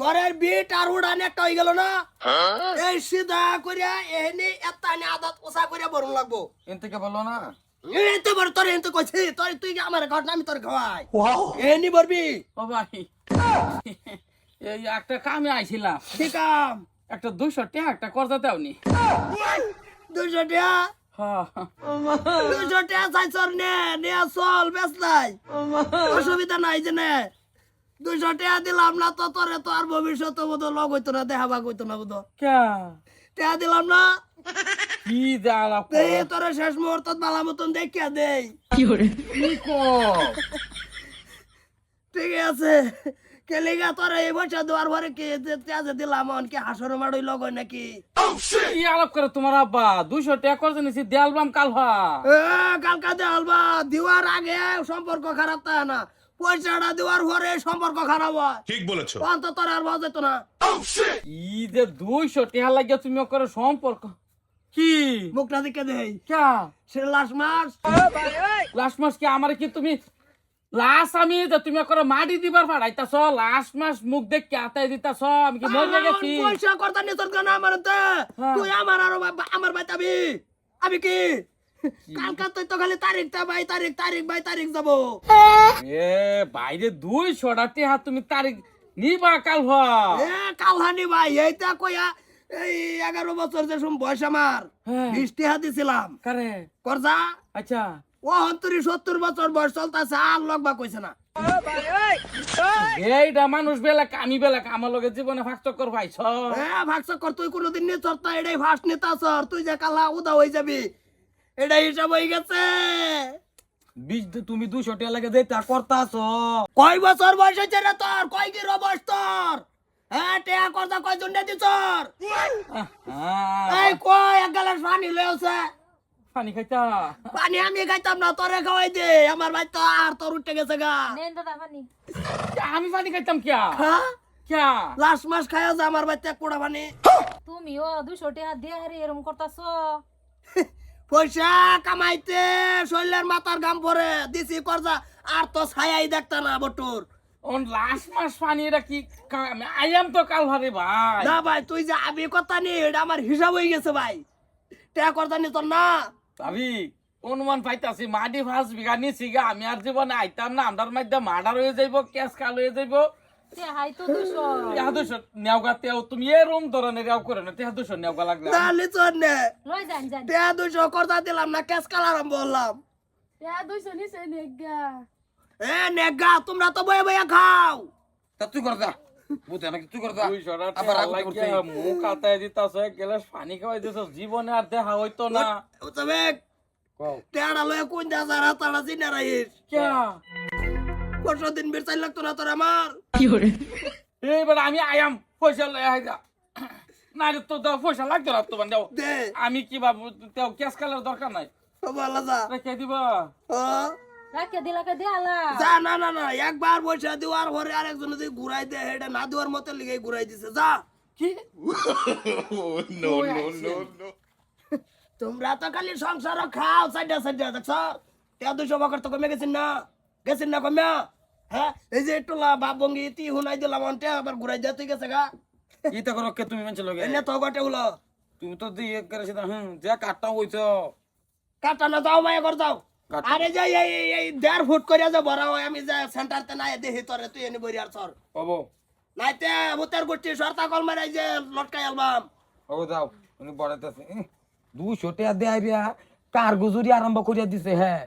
ঘরের বিট আর উড়ান একটা হয়ে গেল না? এই সিধা করিয়া এহনি একটা নে আদাত ওসা করিয়া বরণ লাগবো। এন থেকে বলো না? এতে বড় তোর এতে কইছি তোর তুই কি আমার ঘর না আমি তোর খাওয়াই এহনি বলবি? ও ভাই। এই একটা কামে আইছিলাম। কি কাম? একটা দুইশো টাকা একটা করতে দাওনি। দুশো টাকা হ্যাঁ দুশো টাকা চাইছর নে নে চল বেশ নাই। অসুবিধা নাই যে নে। দুশো টাকা দিলাম না তো তোরে তো আর ভবিষ্যতে বোধ লগ হইতো না দেখা ভাগ হইতো না বোধ কে টাকা দিলাম না। কি তোরে শেষ মুহূর্ত বালা মতন দেখিয়া দেই। কি ঠিক আছে কেলিগা তোরে এই বছর দেওয়ার পরে কি তেজে দিলাম অনকে হাসর মাড়ই লগ হয় নাকি? কি আলাপ করে তোমার আব্বা? দুইশো টাকা করতে নিছি দেয়ালবাম কালভা এ, কালকা দে আলবা। দিওয়ার আগে সম্পর্ক খারাপ তা না। পয়সাটা দেওয়ার পরে সম্পর্ক খারাপ হয়। ঠিক বলেছ। অন্ত তোর আর বাজ যেত না। ই যে দুইশো টাকা লাগিয়ে তুমি করে সম্পর্ক। কি? মুখটা দিকে দেই। ক্যা সে লাশ মাস। লাস্ট মাস কি আমার কি তুমি লাস্ট আমি যে তুমি করে মাটি দিবার পাঠাইতাছ লাস্ট মাস মুখ দেখ কে আতাই দিতাছ আমি কি মরে গেছি? পয়সা করতে নিতর কেন আমার হ্যাঁ। তুই আমার আর আমার ভাই আমি কি কালকা তো খালি তারিখ তা ভাই তারিখ তারিখ ভাই তারিখ যাব। এ বাইরে টাকা তুমি তারিখ নিবা কাল ভা এ কালহানি ভাই এইটা কইয়া এই এগারো বছর যে সম বয়স আমার হ্যাঁ। কারে? করজা? আচ্ছা। ও অন্তরি সত্তর বছর বয়স চলতেছে আর লগবা কইছে না। এইটা মানুষ বেলা আমি বেলা আমার লগে জীবনে ফাঁক চক্কর পাইছ। এ ভাগছ কর তুই কোনোদিন নিয়ে এটাই নেতা সর তুই যে কালা উদা হয়ে যাবি। এটাই হিসাব হয়ে গেছে। বিশ তুমি দুশো টাকা লাগে দিতে করতাছ। কয় বছর বয়স হয়েছে রে তোর? কয় কি বয়স তোর? হ্যাঁ টেয়া করতা কয় জন নেতি তোর? এই কয় এক গ্লাস পানি লয়েছে পানি খাইতা? পানি আমি খাইতাম না তোরে খাওয়াই দে। আমার ভাই তো আর তোর উঠে গেছে গা। দাদা পানি। আমি পানি খাইতাম কিয়া? হ্যাঁ কিয়া? লাস্ট মাস খাইয়া যা আমার ভাই কোড়া পানি। তুমিও দুশো টাকা দিয়ে হারি এরম করতাছ। পয়সা কামাইতে শৈলের মাথার গাম পরে দিছি করজা আর তো ছায়াই দেখতা না বটুর। ওন লাস্ট মাস পানি এটা কি আইয়াম তো কাল ভারে ভাই। না ভাই তুই যে আবি কথা নি এটা আমার হিসাব হয়ে গেছে ভাই। টেয়া করতা নি তোর না? ভাবি অনুমান পাইতাছি মাটি ফাঁস বিঘা নিছি গা আমি আর জীবনে আইতাম না আমরার মধ্যে মার্ডার হয়ে যাইব কেস কাল হয়ে যাইব। হাই তো দুশো তেহা দুশো নেওগা তেও তুমি এরম ধরনের এও করে না তেহা দুশো নেওগা লাগবে না লিচর নে লই যান যান টেয়া দুশো করতা দিলাম না কেস কাল বললাম দুশো নিচে নেগা এ নেগা তোমরা তো বয়ে বয়ে খাও তা তুই কর যা বুঝে নাকি তুই কর যা দুইশো আবার আগুন লাগিয়া মুখ আতায় দিতাছ গ্লাস পানি খাওয়াই দিছ জীবনে আর দেখা হইতো না তবে কও লয়ে কোন যা চিনে রাখিস কিয়া পরশু দিন বের চাই লাগতো না তোর আমার। এইবার আমি আয়াম পয়সা লয়ে আই যা। না রে তো দাও পয়সা লাগতো না তোমার দাও দে। আমি কি বাবু তেও কেস কালের দরকার নাই? ভালো যা রেখে দিবা। ও, রাখে যা না না না একবার পয়সা দেওয়ার পরে আরেকজন যদি ঘুরাই দে হেডে না দেওয়ার মতো লিগে ঘুরাই দিছে যা। কি? নো নো নো নো তোমরা তো খালি সংসার খাও সাইডা সাইডা দেখছ? তে দুশো বকর তো কমে গেছেন না? গেছেন না কমে? হ্যাঁ? এই যে টোলা বাপ বঙ্গি তি হুনাই দিলাম অন্তে আবার ঘুরাই তুই গেছে গা? ইতা করো কে তুমি মেনছে লগে? এনে তো গটে হলো তুমি তো দিয়ে করে সেটা হুম যে কাটটা হইছ কাটা না যাও মায়া কর যাও। আরে এই এই- দেড় ফুট করে যে বড় হয় আমি যে সেন্টারতে নাই দেখি তোরে তুই এনে বইরি আর সর হব নাইতে ভূতের গোষ্ঠী সরতা কল মারাই যে লটকাই আলবাম। হব যাও উনি বড়াইতেছে। দুশো টাকা দেয় রিয়া কার গুজুরি আরম্ভ করিয়া দিছে হ্যাঁ?